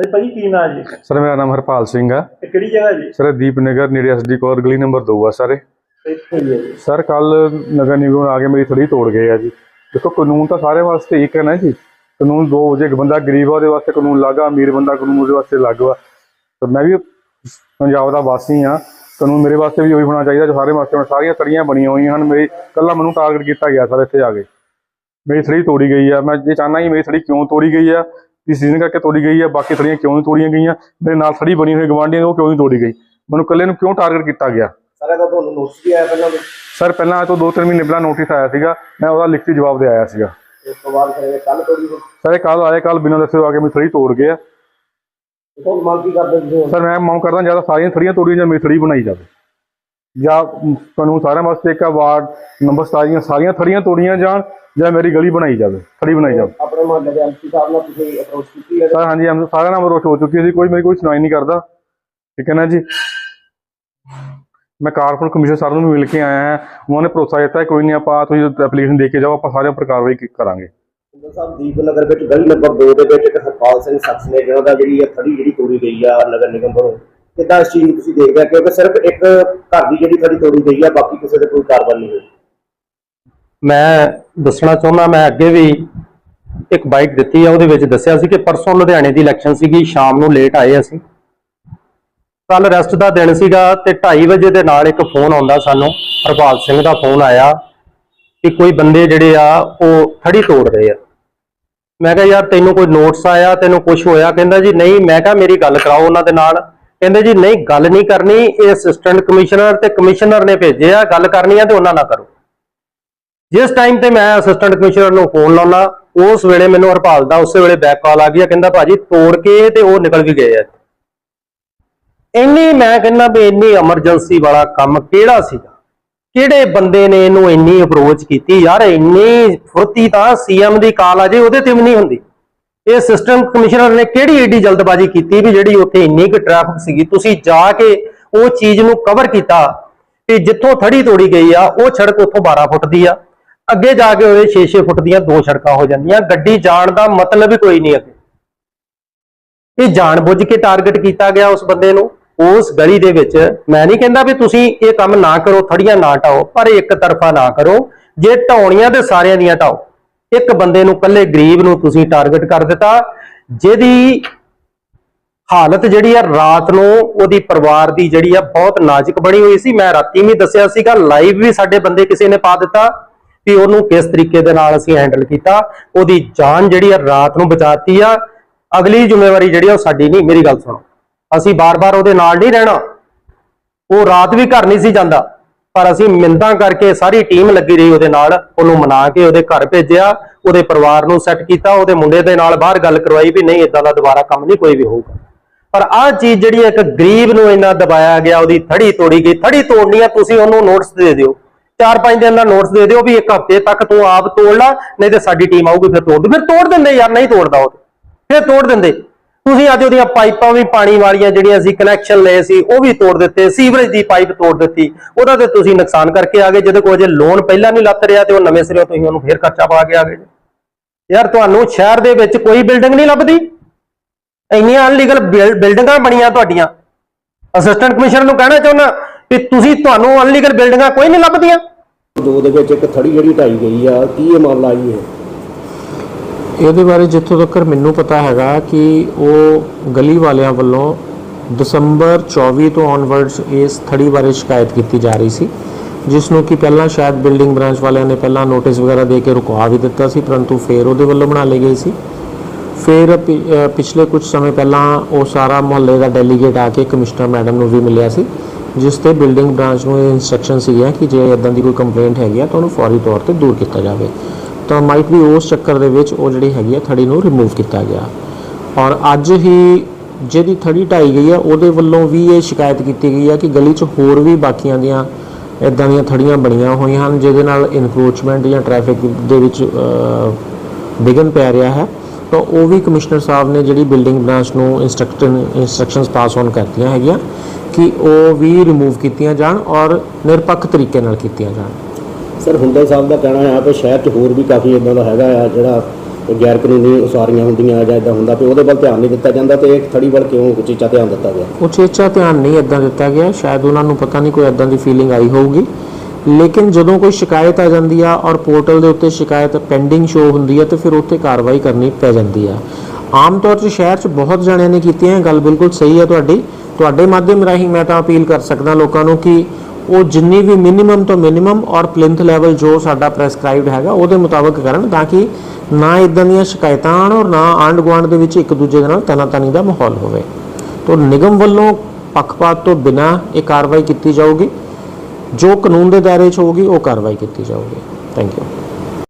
ਹਾਂਜੀ ਭਾਜੀ ਕੀ ਨਾਂ ਜੀ? ਸਰ ਮੇਰਾ ਨਾਮ ਹਰਪਾਲ ਸਿੰਘ ਇਹ ਕਿਹੜੀ ਜਗ੍ਹਾ ਜੀ? ਸਰ ਇਹ ਦੀਪਨਗਰ ਨੇੜੇ ਐਸਡੀ ਕੋਰ ਗਲੀ ਨੰਬਰ 2 ਆ ਸਾਰੇ ਇੱਥੇ ਹੀ ਹੈ ਜੀ। ਸਰ ਕੱਲ ਨਗਰ ਨਿਗਮ ਆ ਕੇ ਮੇਰੀ ਥੜੀ ਤੋੜ ਗਏ ਆ ਜੀ। ਦੇਖੋ ਕਾਨੂੰਨ ਤਾਂ ਸਾਰੇ ਵਾਸਤੇ ਇੱਕ ਹੈ ਨਾ ਜੀ। ਕਾਨੂੰਨ ਦੋ ਜੇ ਇੱਕ ਬੰਦਾ ਗਰੀਬ ਆ ਉਹਦੇ ਵਾਸਤੇ ਕਾਨੂੰਨ ਲੱਗਾ ਅਮੀਰ ਬੰਦਾ ਕਾਨੂੰਨ ਉਹਦੇ ਵਾਸਤੇ ਲੱਗ ਵਾ। ਤਾਂ ਮੈਂ ਵੀ ਪੰਜਾਬ ਦਾ ਵਾਸੀ ਆ। ਕਾਨੂੰਨ ਮੇਰੇ ਵਾਸਤੇ ਵੀ ਉਹੀ ਹੋਣਾ ਚਾਹੀਦਾ ਜੋ ਸਾਰੇ ਵਾਸਤੇ ਸਾਰੀਆਂ ਤੜੀਆਂ ਬਣੀਆਂ ਹੋਈਆਂ ਹਨ। ਮੇਰੀ ਕੱਲਾ ਮੈਨੂੰ ਟਾਰਗੇਟ ਕੀਤਾ ਗਿਆ ਸਰ ਇੱਥੇ ਆ ਕੇ। ਮੇਰੀ ਥੜੀ ਤੋੜੀ ਗਈ ਆ। ਮੈਂ ਇਹ ਚਾਹਨਾ ਕਿ ਮੇਰੀ ਥੜੀ ਕਿਉਂ ਤੋੜੀ ਗਈ ਆ? ਕਿਸ ਰੀਜ਼ਨ ਕਰਕੇ ਤੋੜੀ ਗਈ ਆ ਬਾਕੀ ਥੜੀਆਂ ਕਿਉਂ ਨਹੀਂ ਤੋੜੀਆਂ ਗਈਆਂ? ਮੇਰੇ ਨਾਲ ਥੜੀ ਬਣੀ ਹੋਈ ਗਵਾਂਢੀਆਂ ਉਹ ਕਿਉਂ ਨਹੀਂ ਤੋੜੀ ਗਈ? ਮੈਨੂੰ ਕੱਲੇ ਨੂੰ ਕਿਉਂ ਟਾਰਗੇਟ ਕੀਤਾ ਗਿਆ? ਸਾਰਾ ਦਾ ਤੁਹਾਨੂੰ ਨੋਟਿਸ ਵੀ ਆਇਆ ਪਹਿਲਾਂ ਸਰ ਪਹਿਲਾਂ ਤੋਂ 2-3 ਮਹੀਨੇ ਪਹਿਲਾਂ ਨੋਟਿਸ ਆਇਆ ਸੀਗਾ ਮੈਂ ਉਹਦਾ ਲਿਖਤੀ ਜਵਾਬ ਦੇ ਆਇਆ ਸੀਗਾ। ਉਸ ਤੋਂ ਬਾਅਦ ਫਿਰ ਕੱਲ ਤੋੜੀ ਸਰ ਇਹ ਕੱਲ ਆਏ ਕੱਲ ਬਿਨਾਂ ਦੱਸੇ ਆ ਕੇ ਮੇਰੀ ਥੜੀ ਤੋੜ ਗਏ ਆ। ਹੁਣ ਮੰਗ ਕੀ ਕਰਦੇ ਤੁਸੀਂ ਹੁਣ? ਸਰ ਮੈਂ ਮੰਗ ਕਰਦਾ ਜ਼ਿਆਦਾ ਸਾਰੀਆਂ ਥੜੀਆਂ ਤੋੜੀਆਂ ਜਾਂ ਮੇਰੀ ਥੜੀ ਬਣਾਈ ਜਾਵੇ। ਜਾਂ ਕਾਨੂੰਨ ਸਾਰਿਆਂ ਵਾਸਤੇ ਇੱਕ ਵਾਰਡ ਨੰਬਰ 27 ਦੀਆਂ ਸਾਰੀਆਂ ਥੜੀਆਂ ਤੋੜੀਆਂ ਜਾਣ ਜਾਂ ਮੇਰੀ ਗਲੀ ਬਣਾਈ ਜਾਵੇ ਥੜੀ ਬਣਾਈ ਜਾਵੇ। ਆਪਣੇ ਮੁਹੱਲੇ ਦੇ ਐਮਪੀ ਸਾਹਿਬ ਨਾਲ ਤੁਸੀਂ ਅਪਰੋਚ ਕੀਤੀ ਹੈ? ਸਰ ਹਾਂਜੀ ਹਮ ਸਾਰਿਆਂ ਨਾਲ ਰੋਸ਼ ਹੋ ਚੁੱਕੀ ਸੀ ਕੋਈ ਮੇਰੀ ਕੋਈ ਸੁਣਾਈ ਨਹੀਂ ਕਰਦਾ। ਠੀਕ ਹੈ ਨਾ ਜੀ? ਮੈਂ ਕਾਰਪੋਰੇਸ਼ਨ ਕਮਿਸ਼ਨਰ ਸਰ ਨੂੰ ਮਿਲ ਕੇ ਆਇਆ ਹਾਂ। ਉਹਨਾਂ ਨੇ ਭਰੋਸਾ ਦਿੱਤਾ ਕੋਈ ਨਹੀਂ ਆਪਾਂ ਤੁਸੀਂ ਐਪਲੀਕੇਸ਼ਨ ਦੇ ਕੇ ਜਾਓ ਆਪਾਂ ਸਾਰੇ ਉੱਪਰ ਕਾਰਵਾਈ ਕਰਾਂਗੇ। ਸਿੰਧੂ ਸਾਹਿਬ ਦੀਪਨਗਰ ਵਿੱਚ ਗਲੀ ਨੰਬਰ 2 ਦੇ ਵਿੱਚ ਇੱਕ ਹਰਪਾਲ ਸਿੰਘ ਸ਼ਖਸ ਨੇ ਜਿਹੜੀ ਇਹ ਥੜੀ ਜਿਹੜੀ ਤੋੜੀ ਗਈ ਆ ਨਗਰ ਨਿਗਮ ਵੱਲੋਂ। ਕਿੱਦਾਂ ਇਸ ਚੀਜ਼ ਨੂੰ ਤੁਸੀਂ ਦੇਖਦੇ ਆ ਕਿਉਂਕਿ ਸਿਰਫ ਇੱਕ ਘਰ ਦੀ ਜਿਹੜੀ ਥੜੀ ਤੋੜੀ ਗਈ ਆ, ਬਾਕੀ ਕਿਸੇ ਦੇ ਕੋਈ ਕਾਰਵਾਈ ਨਹੀਂ ਹੋਈ ਮੈਂ ਦੱਸਣਾ ਚਾਹੁੰਦਾ, ਮੈਂ ਅੱਗੇ ਵੀ ਇੱਕ ਬਾਈਟ ਦਿੱਤੀ ਆ, ਉਹਦੇ ਵਿੱਚ ਦੱਸਿਆ ਸੀ ਕਿ ਪਰਸੋਂ ਲੁਧਿਆਣੇ ਦੀ ਇਲੈਕਸ਼ਨ ਸੀਗੀ, ਸ਼ਾਮ ਨੂੰ ਲੇਟ ਆਏ ਅਸੀਂ। ਕੱਲ ਰੈਸਟ ਦਾ ਦਿਨ ਸੀਗਾ ਤੇ 2:30 ਵਜੇ ਦੇ ਨਾਲ ਇੱਕ ਫੋਨ ਆਉਂਦਾ ਸਾਨੂੰ, ਹਰਪਾਲ ਸਿੰਘ ਦਾ ਫੋਨ ਆਇਆ ਕਿ ਕੋਈ ਬੰਦੇ ਜਿਹੜੇ ਆ, ਉਹ ਥੜੀ ਤੋੜ ਰਹੇ ਆ। ਮੈਂ ਕਿਹਾ, ਯਾਰ ਤੈਨੂੰ ਕੋਈ ਨੋਟਸ ਆਇਆ, ਤੈਨੂੰ ਕੁਝ ਹੋਇਆ? ਕਹਿੰਦਾ ਜੀ, ਨਹੀਂ, ਮੈਂ ਕਿਹਾ ਮੇਰੀ ਗੱਲ ਕਰਾਓ ਉਹਨਾਂ ਦੇ ਨਾਲ। ਕਹਿੰਦੇ ਜੀ, ਨਹੀਂ, ਗੱਲ ਨਹੀਂ ਕਰਨੀ, ਇਹ ਅਸਿਸਟੈਂਟ ਕਮਿਸ਼ਨਰ ਤੇ ਕਮਿਸ਼ਨਰ ਨੇ ਭੇਜਿਆ ਗੱਲ ਕਰਨੀ ਆ ਤੇ ਉਹਨਾਂ ਨਾਲ ਕਰੋ। ਜਿਸ ਟਾਈਮ ਤੇ ਮੈਂ ਅਸਿਸਟੈਂਟ ਕਮਿਸ਼ਨਰ ਨੂੰ ਫੋਨ ਲਾਉਣਾ ਉਸ ਵੇਲੇ ਮੈਨੂੰ ਹਰਪਾਲ ਦਾ ਉਸੇ ਵੇਲੇ ਬੈਕ ਕਾਲ ਆ ਗਈ ਆ ਕਹਿੰਦਾ ਭਾਜੀ, ਤੋੜ ਕੇ ਤੇ ਉਹ ਨਿਕਲ ਵੀ ਗਏ ਆ। ਇੰਨੀ ਮੈਂ ਕਹਿੰਦਾ ਵੀ ਇੰਨੀ ਐਮਰਜੈਂਸੀ ਵਾਲਾ ਕੰਮ ਕਿਹੜਾ ਸੀਗਾ? ਕਿਹੜੇ ਬੰਦੇ ਨੇ ਇਹਨੂੰ ਇੰਨੀ ਅਪਰੋਚ ਕੀਤੀ? ਯਾਰ, ਇੰਨੀ ਫੁਰਤੀ ਤਾਂ ਸੀਐਮ ਦੀ ਕਾਲ ਆ ਜੇ, ਉਹਦੇ ਤੇ ਵੀ ਨਹੀਂ ਹੁੰਦੀ। ਇਹ ਸਿਸਟਮ ਕਮਿਸ਼ਨਰ ਨੇ ਕਿਹੜੀ ਏਡੀ ਜਲਦਬਾਜ਼ੀ ਕੀਤੀ ਵੀ ਜਿਹੜੀ ਉੱਥੇ ਇੰਨੀ ਕੁ ਟ੍ਰੈਫਿਕ ਸੀਗੀ? ਤੁਸੀਂ ਜਾ ਕੇ ਉਹ ਚੀਜ਼ ਨੂੰ ਕਵਰ ਕੀਤਾ ਕਿ ਜਿੱਥੋਂ ਥੜੀ ਤੋੜੀ ਗਈ ਆ, ਉਹ ਸੜਕ ਉੱਥੋਂ 12 ਫੁੱਟ ਦੀ ਆ। ਅੱਗੇ ਜਾ ਕੇ ਉਹਦੇ 6-6 ਫੁੱਟ ਦੀਆਂ ਦੋ ਸੜਕਾਂ ਹੋ ਜਾਂਦੀਆਂ। ਗੱਡੀ ਜਾਣ ਦਾ ਮਤਲਬ ਹੀ ਕੋਈ ਨਹੀਂ ਅੱਗੇ। ਇਹ ਜਾਣਬੁੱਝ ਕੇ ਟਾਰਗੇਟ ਕੀਤਾ ਗਿਆ ਉਸ ਬੰਦੇ ਨੂੰ। ਉਸ ਗਲੀ ਦੇ ਵਿੱਚ ਮੈਂ ਨਹੀਂ ਕਹਿੰਦਾ ਵੀ ਤੁਸੀਂ ਇਹ ਕੰਮ ਨਾ ਕਰੋ, ਥੜੀਆਂ ਨਾ ਟਾਓ, ਪਰ ਇੱਕ ਤਰਫਾ ਨਾ ਕਰੋ। ਜੇ ਢਾਉਣੀਆਂ ਤੇ ਸਾਰਿਆਂ ਦੀਆਂ ਢਾਓ ਇੱਕ ਬੰਦੇ ਨੂੰ ਕੱਲੇ ਗਰੀਬ ਨੂੰ ਤੁਸੀਂ ਟਾਰਗੇਟ ਕਰ ਦਿੱਤਾ, ਜਿਹਦੀ ਹਾਲਤ ਜਿਹੜੀ ਆ ਰਾਤ ਨੂੰ ਉਹਦੀ ਪਰਿਵਾਰ ਦੀ ਜਿਹੜੀ ਆ ਬਹੁਤ ਨਾਜ਼ੁਕ ਬਣੀ ਹੋਈ ਸੀ। ਮੈਂ ਰਾਤੀ ਵੀ ਦੱਸਿਆ ਸੀਗਾ ਲਾਈਵ ਵੀ ਸਾਡੇ ਬੰਦੇ ਕਿਸੇ ਨੇ ਪਾ ਦਿੱਤਾ ਵੀ ਉਹਨੂੰ ਕਿਸ ਤਰੀਕੇ ਦੇ ਨਾਲ ਅਸੀਂ ਹੈਂਡਲ ਕੀਤਾ। ਉਹਦੀ ਜਾਨ ਜਿਹੜੀ ਆ ਰਾਤ ਨੂੰ ਬਚਾਤੀ ਆ। ਅਗਲੀ ਜ਼ਿੰਮੇਵਾਰੀ ਜਿਹੜੀ ਆ ਉਹ ਸਾਡੀ ਨਹੀਂ, ਮੇਰੀ ਗੱਲ ਸੁਣੋ। ਅਸੀਂ ਬਾਰ-ਬਾਰ ਉਹਦੇ ਨਾਲ ਨਹੀਂ ਰਹਿਣਾ। ਉਹ ਰਾਤ ਵੀ ਘਰ ਨਹੀਂ ਸੀ ਜਾਂਦਾ। ਪਰ ਅਸੀਂ ਮਿੰਦਾਂ ਕਰਕੇ ਸਾਰੀ ਟੀਮ ਲੱਗੀ ਰਹੀ ਉਹਦੇ ਨਾਲ, ਉਹਨੂੰ ਮਨਾ ਕੇ ਉਹਦੇ ਘਰ ਭੇਜਿਆ, ਉਹਦੇ ਪਰਿਵਾਰ ਨੂੰ ਸੈੱਟ ਕੀਤਾ, ਉਹਦੇ ਮੁੰਡੇ ਦੇ ਨਾਲ ਬਾਹਰ ਗੱਲ ਕਰਵਾਈ ਵੀ ਨਹੀਂ ਇਦਾਂ ਦਾ ਦੁਬਾਰਾ ਕੰਮ ਨਹੀਂ ਕੋਈ ਵੀ ਹੋਊਗਾ। ਪਰ ਆਹ ਚੀਜ਼ ਜਿਹੜੀ ਇੱਕ ਗਰੀਬ ਨੂੰ ਇੰਨਾ ਦਬਾਇਆ ਗਿਆ, ਉਹਦੀ ਥੜੀ ਤੋੜੀ ਗਈ, ਥੜੀ ਤੋੜਨੀ ਆ ਤੁਸੀਂ ਉਹਨੂੰ ਨੋਟਸ ਦੇ ਦਿਓ। ਚਾਰ ਪੰਜ ਦਿਨ ਦਾ ਨੋਟਸ ਦੇ ਦਿਓ ਵੀ ਇੱਕ ਹਫ਼ਤੇ ਤੱਕ ਤੂੰ ਆਪ ਤੋੜ ਲਾ, ਨਹੀਂ ਤੇ ਸਾਡੀ ਟੀਮ ਆਊਗੀ, ਫਿਰ ਤੋੜ ਦੂ ਫਿਰ ਤੋੜ ਦਿੰਦੇ ਯਾਰ, ਨਹੀਂ ਤੋੜਦਾ ਉਹ ਫਿਰ ਤੋੜ ਦਿੰਦੇ। ਤੁਸੀਂ ਅੱਜ ਉਹਦੀਆਂ ਪਾਈਪਾਂ ਵੀ ਪਾਣੀ ਵਾਲੀਆਂ ਜਿਹੜੀਆਂ ਸੀ ਕਨੈਕਸ਼ਨ ਲਏ ਸੀ, ਉਹ ਵੀ ਤੋੜ ਦਿੱਤੇ, ਸੀਵਰੇਜ ਦੀ ਪਾਈਪ ਤੋੜ ਦਿੱਤੀ, ਉਹਦਾ ਤੇ ਤੁਸੀਂ ਨੁਕਸਾਨ ਕਰਕੇ ਆ ਗਏ, ਜਿਹਦੇ ਕੋਲ ਜੇ ਲੋਨ ਪਹਿਲਾਂ ਨਹੀਂ ਲੱਤ ਰਿਹਾ ਤੇ ਉਹ ਨਵੇਂ ਸਿਰੋਂ ਤੁਸੀਂ ਉਹਨੂੰ ਫੇਰ ਖਰਚਾ ਪਾ ਕੇ ਆ ਗਏ। ਯਾਰ ਤੁਹਾਨੂੰ ਸ਼ਹਿਰ ਦੇ ਵਿੱਚ ਕੋਈ ਬਿਲਡਿੰਗ ਨਹੀਂ ਲੱਭਦੀ? ਇੰਨੀਆਂ ਅਨਲੀਗਲ ਬਿਲਡਿੰਗਾਂ ਬਣੀਆਂ ਤੁਹਾਡੀਆਂ। ਅਸਿਸਟੈਂਟ ਕਮਿਸ਼ਨਰ ਨੂੰ ਕਹਿਣਾ ਚਾਹੁੰਦਾ ਕਿ ਤੁਸੀਂ ਤੁਹਾਨੂੰ ਅਨਲੀਗਲ ਬਿਲਡਿੰਗਾਂ ਕੋਈ ਨਹੀਂ ਲੱਭਦੀਆਂ। ਦੋ ਦੇ ਵਿੱਚ ਇੱਕ ਥੜੀ ਜਿਹੜੀ ਢਾਈ ਗਈ ਆ, ਕੀ ਇਹ ਮਾਮਲਾ ਆਈ ਹੈ ਇਹਦੇ ਬਾਰੇ ਜਿੱਥੋਂ ਤੱਕ ਮੈਨੂੰ ਪਤਾ ਹੈਗਾ ਕਿ ਉਹ ਗਲੀ ਵਾਲਿਆਂ ਵੱਲੋਂ ਦਸੰਬਰ 24 ਤੋਂ ਔਨਵਰਡਸ ਇਸ ਥੜੀ ਬਾਰੇ ਸ਼ਿਕਾਇਤ ਕੀਤੀ ਜਾ ਰਹੀ ਸੀ, ਜਿਸ ਨੂੰ ਕਿ ਪਹਿਲਾਂ ਸ਼ਾਇਦ ਬਿਲਡਿੰਗ ਬ੍ਰਾਂਚ ਵਾਲਿਆਂ ਨੇ ਪਹਿਲਾਂ ਨੋਟਿਸ ਵਗੈਰਾ ਦੇ ਕੇ ਰੁਕਵਾ ਵੀ ਦਿੱਤਾ ਸੀ, ਪਰੰਤੂ ਫੇਰ ਉਹਦੇ ਵੱਲੋਂ ਬਣਾ ਲਈ ਗਈ ਸੀ। ਫਿਰ ਪਿ- ਪਿਛਲੇ ਕੁਝ ਸਮੇਂ ਪਹਿਲਾਂ ਉਹ ਸਾਰਾ ਮੁਹੱਲੇ ਦਾ ਡੈਲੀਗੇਟ ਆ ਕੇ ਕਮਿਸ਼ਨਰ ਮੈਡਮ ਨੂੰ ਵੀ ਮਿਲਿਆ ਸੀ, ਜਿਸ ਤੇ ਬਿਲਡਿੰਗ ਬ੍ਰਾਂਚ ਨੂੰ ਇਹ ਇਨਸਟਰਕਸ਼ਨ ਸੀਗੀਆਂ ਕਿ ਜੇ ਇਦਾਂ ਦੀ ਕੋਈ ਕੰਪਲੇਂਟ ਹੈਗੀ ਆ ਤਾਂ ਉਹਨੂੰ ਫੌਰੀ ਤੌਰ ਤੇ ਦੂਰ ਕੀਤਾ ਜਾਵੇ। ਤਾਂ ਮਾਈਟ ਵੀ ਉਸ ਚੱਕਰ ਦੇ ਵਿੱਚ ਉਹ ਜਿਹੜੀ ਹੈਗੀ ਆ ਥੜੀ ਨੂੰ ਰਿਮੂਵ ਕੀਤਾ ਗਿਆ। ਔਰ ਅੱਜ ਹੀ ਜਿਹਦੀ ਥੜੀ ਢਾਈ ਗਈ ਆ ਉਹਦੇ ਵੱਲੋਂ ਵੀ ਇਹ ਸ਼ਿਕਾਇਤ ਕੀਤੀ ਗਈ ਆ ਕਿ ਗਲੀ 'ਚ ਹੋਰ ਵੀ ਬਾਕੀਆਂ ਦੀਆਂ ਇਦਾਂ ਦੀਆਂ ਥੜੀਆਂ ਬਣੀਆਂ ਹੋਈਆਂ ਹਨ ਜਿਹਦੇ ਨਾਲ ਇਨਕਰੋਚਮੈਂਟ ਜਾਂ ਟ੍ਰੈਫਿਕ ਦੇ ਵਿੱਚ ਅ, ਵਿਘਨ ਪੈ ਰਿਹਾ ਹੈ। ਤਾਂ ਉਹ ਵੀ ਕਮਿਸ਼ਨਰ ਸਾਹਿਬ ਨੇ ਜਿਹੜੀ ਬਿਲਡਿੰਗ ਬ੍ਰਾਂਚ ਨੂੰ ਇਨਸਟਰਕਸ਼ਨ ਇਨਸਟਰਕਸ਼ਨਸ ਪਾਸ ਔਨ ਕਰਤੀਆਂ ਹੈਗੀਆਂ ਕਿ ਉਹ ਵੀ ਰਿਮੂਵ ਕੀਤੀਆਂ ਜਾਣ ਔਰ ਨਿਰਪੱਖ ਤਰੀਕੇ ਨਾਲ ਕੀਤੀਆਂ ਜਾਣ। ਸਰ, ਹੁੰਦਾ ਸਾਹਿਬ ਦਾ ਕਹਿਣਾ ਹੈ ਕਿ ਸ਼ਹਿਰ 'ਚ ਹੋਰ ਵੀ ਕਾਫੀ ਇਦਾਂ ਦਾ ਹੈਗਾ ਆ ਜਿਹੜਾ ਗੈਰ ਕਾਨੂੰਨੀ ਉਸਾਰੀਆਂ ਹੁੰਦੀਆਂ ਜਾਂ ਇਦਾਂ ਹੁੰਦਾ ਤੇ ਉਹਦੇ ਵੱਲ ਧਿਆਨ ਨਹੀਂ ਦਿੱਤਾ ਜਾਂਦਾ ਤੇ ਥੜੀ ਵੱਲ ਕਿਉਂ ਉਚੇਚਾ ਧਿਆਨ ਦਿੱਤਾ ਗਿਆ? ਉਚੇਚਾ ਧਿਆਨ ਨਹੀਂ ਇਦਾਂ ਦਿੱਤਾ ਗਿਆ। ਸ਼ਾਇਦ ਉਹਨਾਂ ਨੂੰ ਪਤਾ ਨਹੀਂ ਕੋਈ ਇਦਾਂ ਦੀ ਫੀਲਿੰਗ ਆਈ ਹੋਊਗੀ। ਲੇਕਿਨ ਜਦੋਂ ਕੋਈ ਸ਼ਿਕਾਇਤ ਆ ਜਾਂਦੀ ਆ ਔਰ ਪੋਰਟਲ ਦੇ ਉੱਤੇ ਸ਼ਿਕਾਇਤ ਪੈਂਡਿੰਗ ਸ਼ੋ ਹੁੰਦੀ ਆ ਤੇ ਫਿਰ ਉੱਥੇ ਕਾਰਵਾਈ ਕਰਨੀ ਪੈ ਜਾਂਦੀ ਆ। ਆਮ ਤੌਰ 'ਤੇ ਸ਼ਹਿਰ 'ਚ ਬਹੁਤ ਜਣਿਆਂ ਨੇ ਕੀਤੀਆਂ ਇਹ ਗੱਲ ਬਿਲਕੁਲ ਸਹੀ ਹੈ ਤੁਹਾਡੀ। ਤੁਹਾਡੇ ਮਾਧਿਅਮ ਰਾਹੀਂ ਮੈਂ ਤਾਂ ਅਪੀਲ ਕਰ ਸਕਦਾ ਲੋਕਾਂ ਨੂੰ ਕਿ ਉਹ ਜਿੰਨੀ ਵੀ ਮਿਨੀਮਮ ਤੋਂ ਮਿਨੀਮਮ ਔਰ ਪਲਿੰਥ ਲੈਵਲ ਜੋ ਸਾਡਾ ਪ੍ਰੈਸਕ੍ਰਾਈਬਡ ਹੈਗਾ, ਉਹਦੇ ਮੁਤਾਬਕ ਕਰਨ ਤਾਂ ਕਿ ਨਾ ਇਦਾਂ ਦੀਆਂ ਸ਼ਿਕਾਇਤਾਂ ਆਉਣ ਔਰ ਨਾ ਆਂਢ ਗੁਆਂਢ ਦੇ ਵਿੱਚ ਇੱਕ ਦੂਜੇ ਦੇ ਨਾਲ ਤਨਾਤਨੀ ਦਾ ਮਾਹੌਲ ਹੋਵੇ। ਤੋਂ ਨਿਗਮ ਵੱਲੋਂ ਪੱਖਪਾਤ ਤੋਂ ਬਿਨਾ ਇਹ ਕਾਰਵਾਈ ਕੀਤੀ ਜਾਊਗੀ। ਜੋ ਕਾਨੂੰਨ ਦੇ ਦਾਇਰੇ 'ਚ ਹੋਊਗੀ, ਉਹ ਕਾਰਵਾਈ ਕੀਤੀ ਜਾਊਗੀ। Thank you